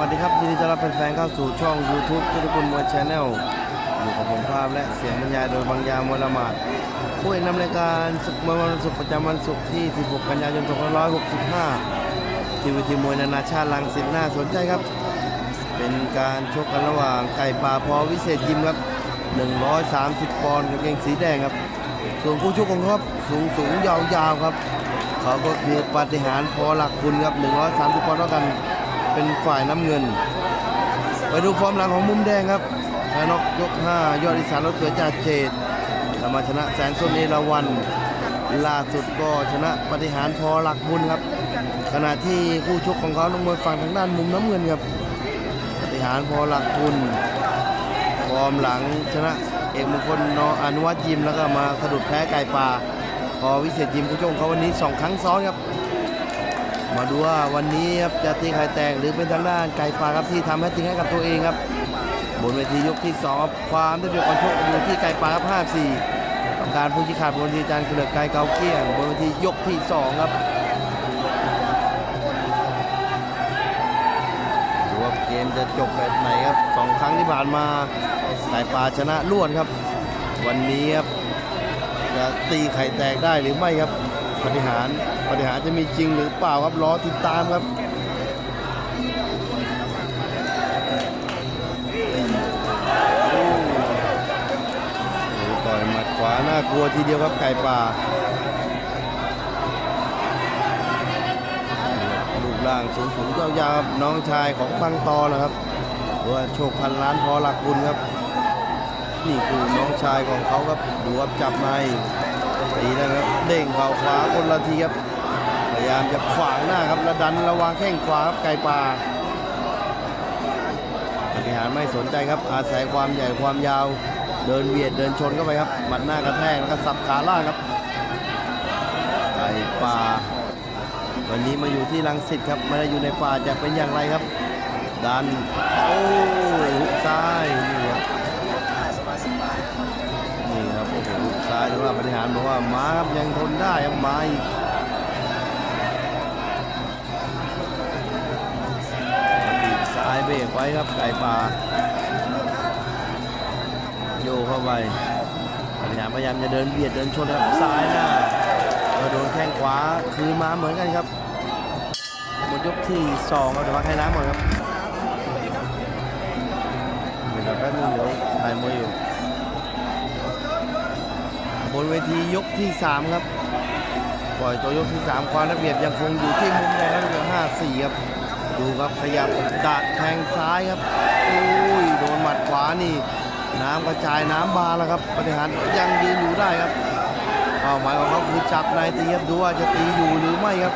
วัสดีครับยินดีต้อนรับแฟนๆเข้าสู่ช่อง YouTube ทุกคนมวยชาแนลอยู่กับผมภาพและเสียงบรรยายโดยบางยามวลมาดผู้เอกนำรายการศึกมวยวันศุกร์ประจำวันศุกร์ที่ 16 กันยายน 2565 ที่เวิทีมวยนานาชาติลังสิตน่าสนใจครับ เป็นการชกกันระหว่างไก่ป่าพอวิเศษยิมครับ 130 ปอนด์กางเกงสีแดงครับ ส่วนคู่ชกของครับสูงสูงยาวๆครับ เขาก็คือปฏิหารพอหลักคุณครับ 130 ปอนด์เท่ากัน เป็นฝ่ายน้ำเงิน ไปดูฟอร์มหลังของมุมแดงครับชนกยก 5 ยอดอีสานรถเสือจ่าเจดทำมาชนะแสนส้นเอราวัน ล่าสุดก็ชนะปฏิหารพอหลักบุญครับ ขณะที่คู่ชกของเขาต้องมวยฝั่งทางด้านมุมน้ำเงินครับ ปฏิหารพอหลักบุญฟอร์มหลังชนะเอกมงคลนออนุวัตยิมแล้วก็มาสะดุดแพ้ไก่ป่า พอวิเศษยิมคู่ชกของเขาวันนี้สองครั้งซ้อนครับ มาดูว่าวันนี้ครับจะตีไข่แตกหรือเป็นทางด้านไก่ป่าครับที่ทำให้ทิ้งให้กับตัวเองครับบนเวทียกที่2ครับความได้เปรียบการชกอยู่ที่ไก่ป่าครับ5-4กรรมการผู้ชี้ขาดบนเวทีจารย์เกลือกไก่เกาเกี้ยงบนเวทียกที่2ครับดูว่าเกมจะจบแบบไหนครับสองครั้งที่ผ่านมาไก่ป่าชนะรวดครับ วันนี้ครับจะตีไข่แตกได้หรือไม่ครับปฏิหาร ปฏิหารจะมีจริงหรือเปล่าครับรอติดตามครับโอ้โหต่อยหมัดขวาน่ากลัวทีเดียวครับไก่ป่ารูปร่างสูงสูงยาวๆครับน้องชายของบังตอนะครับว่าโชคพันล้านพอหลักบุญครับ นี่คือน้องชายของเขาครับดูครับจับในตีนะครับเด้งเข่าขวาคนละทีครับ พยายามจะขวางหน้าครับแล้วดันระวางแข้งขวาครับไก่ป่าปฏิหารไม่สนใจครับ อาศัยความใหญ่ความยาว เดินเบียดเดินชนเข้าไปครับหมัดหน้ากระแทกแล้วก็สับขาล่างครับไก่ป่า วันนี้มาอยู่ที่ลังสิตครับไม่ได้อยู่ในป่าจะเป็นอย่างไรครับ ดันโอ้ยหุกซ้ายนี่ครับนี่ครับโอ้โหซ้ายแต่ว่าปฏิหารบอกว่าม้าครับยังทนได้ครับม้าอีก เบรกไว้ครับไก่ป่าโยเข้าไปพยายามพยายามจะเดินเบียดเดินชนครับซ้ายหน้าก็โดนแข้งขวาคืนมาเหมือนกันครับหมดยกที่สองครับเดี๋ยวพักให้น้ำหมดครับเดี๋ยวแป๊บนึงเดี๋ยวถ่ายมวยอยู่บนเวทียกที่สามครับ ปล่อยตัวยกที่สามความระเบียบยังคงอยู่ที่มุมแดงครับห้าสี่ครับ ดูครับขยับดักแทงซ้ายครับโอ้ยโดนหมัดขวานี่ น้ำกระจายน้ำบาแล้วครับปฏิหารยังยืนอยู่ได้ครับเป้าหมายของเขาคือจับในายตีครับดูว่าจะตีอยู่หรือไม่ครับ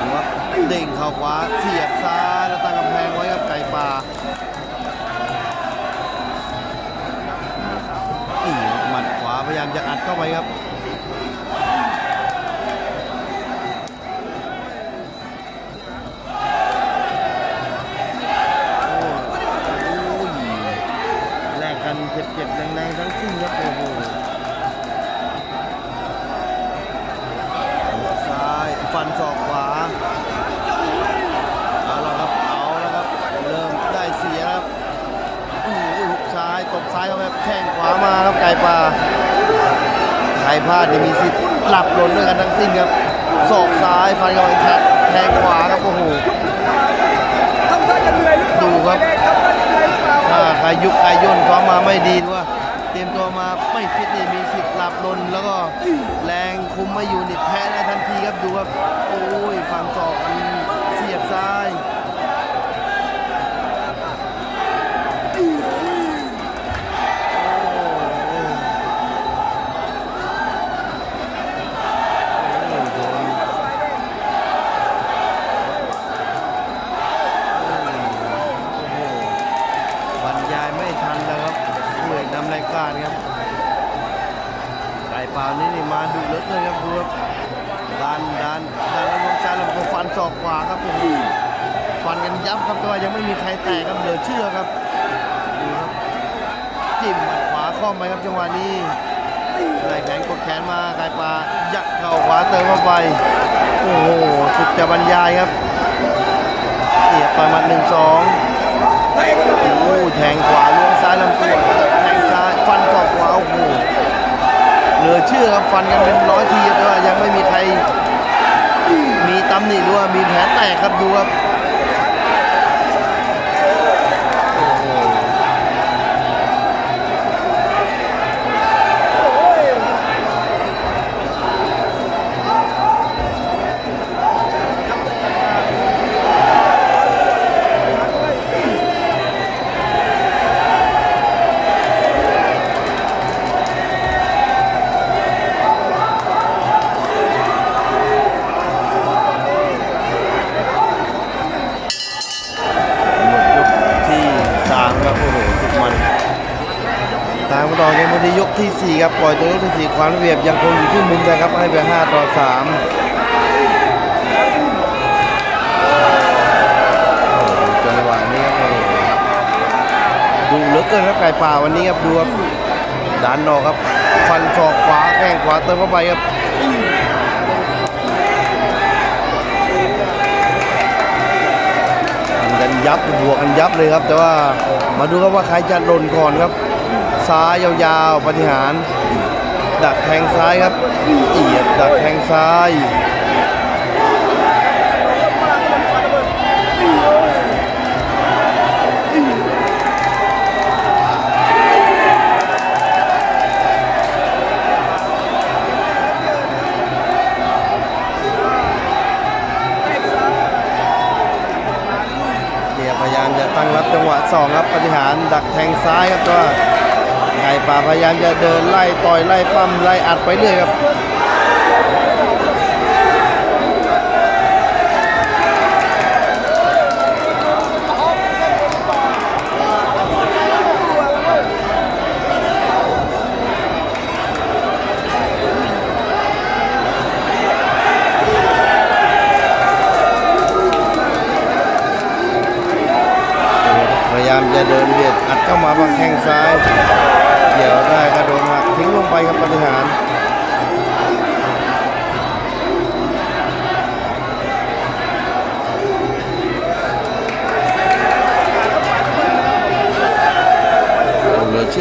ดูครับเด้งเข่าขวาเสียบซ้ายแล้วตั้งกำแพงไว้ครับไก่ป่านี่ครับหมัดขวาพยายามจะอัดเข้าไปครับ มาครับไก่ป่าใครพลาดจะมีสิทธิ์หลับหล่นด้วยกันทั้งสิ้นครับศอกซ้ายฟันเข้าไปแทงแทงขวาครับโอ้โหทำท่าจะเหนื่อยหรือเปล่าดูครับทำท่าจะเหนื่อยหรือเปล่าถ้าใครยุบใครย่นฟ้ามาไม่ดีว่าเตรียมตัวมาไม่ฟิตนี่มีสิทธิ์หลับลนแล้วก็แรงคุมไม่อยู่นี่แพ้ได้ทันทีครับดูครับโอ้ยฟันศอกอันเสียบซ้าย การครับไก่เปล่านี่นี่มาดุเหลือเกินครับดูครับดันดันดันแล้วลงซ้ายลงตัวฟันศอกขวาครับโอ้โหฟันกันยับครับแต่ว่ายังไม่มีใครแตกครับเหลือเชื่อครับดูครับจิ้มขวาคล่อมไปครับจังหวะนี้ไหล่แขนกดแขนมาไก่ปลายัดเข่าขวาเติมเข้าไปโอ้โหสุดจะบรรยายครับนี่นี่ต่อยหมัดหนึ่งสองอยโอ้แทงขวาลวงซ้ายลำตัวแท โอ้โหเหลือเชื่อครับฟันกันเป็นร้อยทีแต่ว่ายังไม่มีใคร มีตำหนิหรือว่ามีแผลแตกครับดูครับ มันตามมาต่อเกมวันนี้ยกที่สี่ครับปล่อยตัวยกที่สี่ความระเบียบยังคงอยู่ที่มุมนะครับให้ไปห้าต่อสามโอ้โหจังหวะนี้ครับโอ้โหดูเหลือเกินครับไก่ป่าวันนี้ครับดูครับดันออกครับฟันศอกขวาแข้งขวาเติมเข้าไปครับทำกันยับบวกกันยับเลยครับแต่ว่า มาดูครับว่าใครจะหล่นก่อนครับ ซ้ายยาวๆปฏิหาร ดักแทงซ้ายครับเอียดดักแทงซ้าย สองครับปฏิหารดักแทงซ้ายครับแต่ว่าไก่ป่าพยายามจะเดินไล่ต่อยไล่ปั้มไล่อัดไปเรื่อยครับ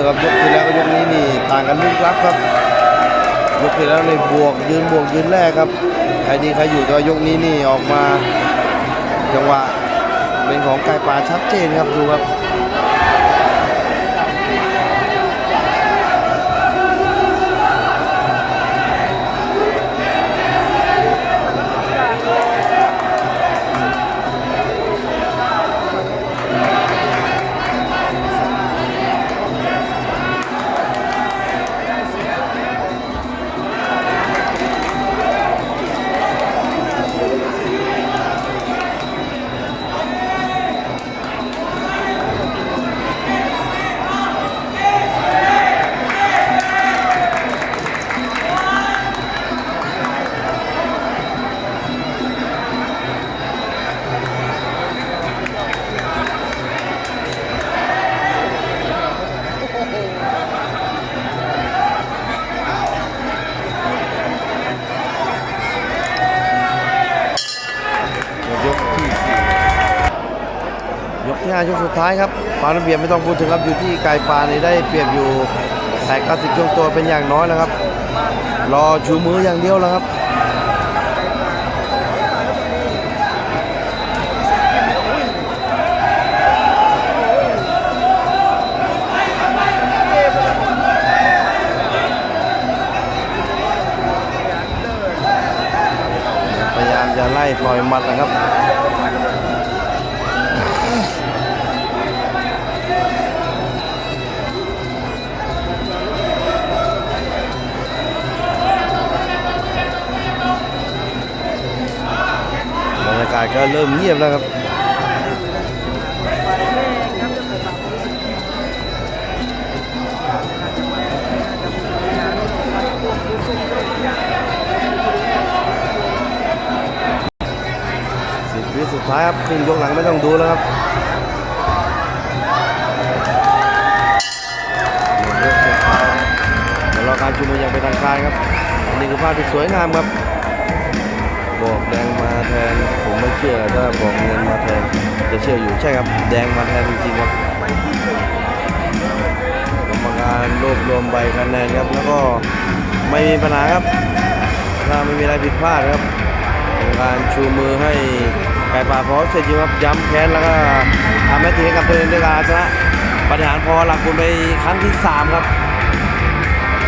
อเชื่อครับยกที่แล้วกับยกนี้นี่ต่างกันลึกลับครับ ยกที่แล้วในบวกยืนบวกยืนแรกครับใครดีใครอยู่แต่ว่ายกนี้นี่ออกมาจังหวะเป็นของไก่ป่าชัดเจนครับดูครับ ที่ห้ายกสุดท้ายครับปาระเบียบไม่ต้องพูดถึงครับอยู่ที่ไก่ปลาในได้เปรียบอยู่แต่กสิบช่วงตัวเป็นอย่างน้อยแล้วครับ รอชูมืออย่างเดียวแล้วครับพยายามจะไล่ต่อยมัดนะครับากาศก็เริ่มเงียบแล้วครับสิบวิสุดท้ายครับครึ่งยกหลังไม่ต้องดูแล้วครับเดี๋ยวรอการชุมนุมอย่างเป็นทางการครับนี่คือภาพที่สวยงามครับ บอกแดงมาแทน ผมไม่เชื่อถ้าบอกเงินมาแทน จะเชื่ออยู่ใช่ครับ แดงมาแทนจริงๆครับกรรมการรวบรวมใบคะแนนครับ แล้วก็ไม่มีปัญหาครับ ถ้าไม่มีอะไรผิดพลาดครับกรรมการชูมือให้ไก่ป่าพอเสร็จจริงครับย้ำแค้นแล้วก็ทำหน้าที่ให้กับตัวเองด้วยการชนะปฏิหารพอหลักคุณไปครั้งที่ 3 ครับ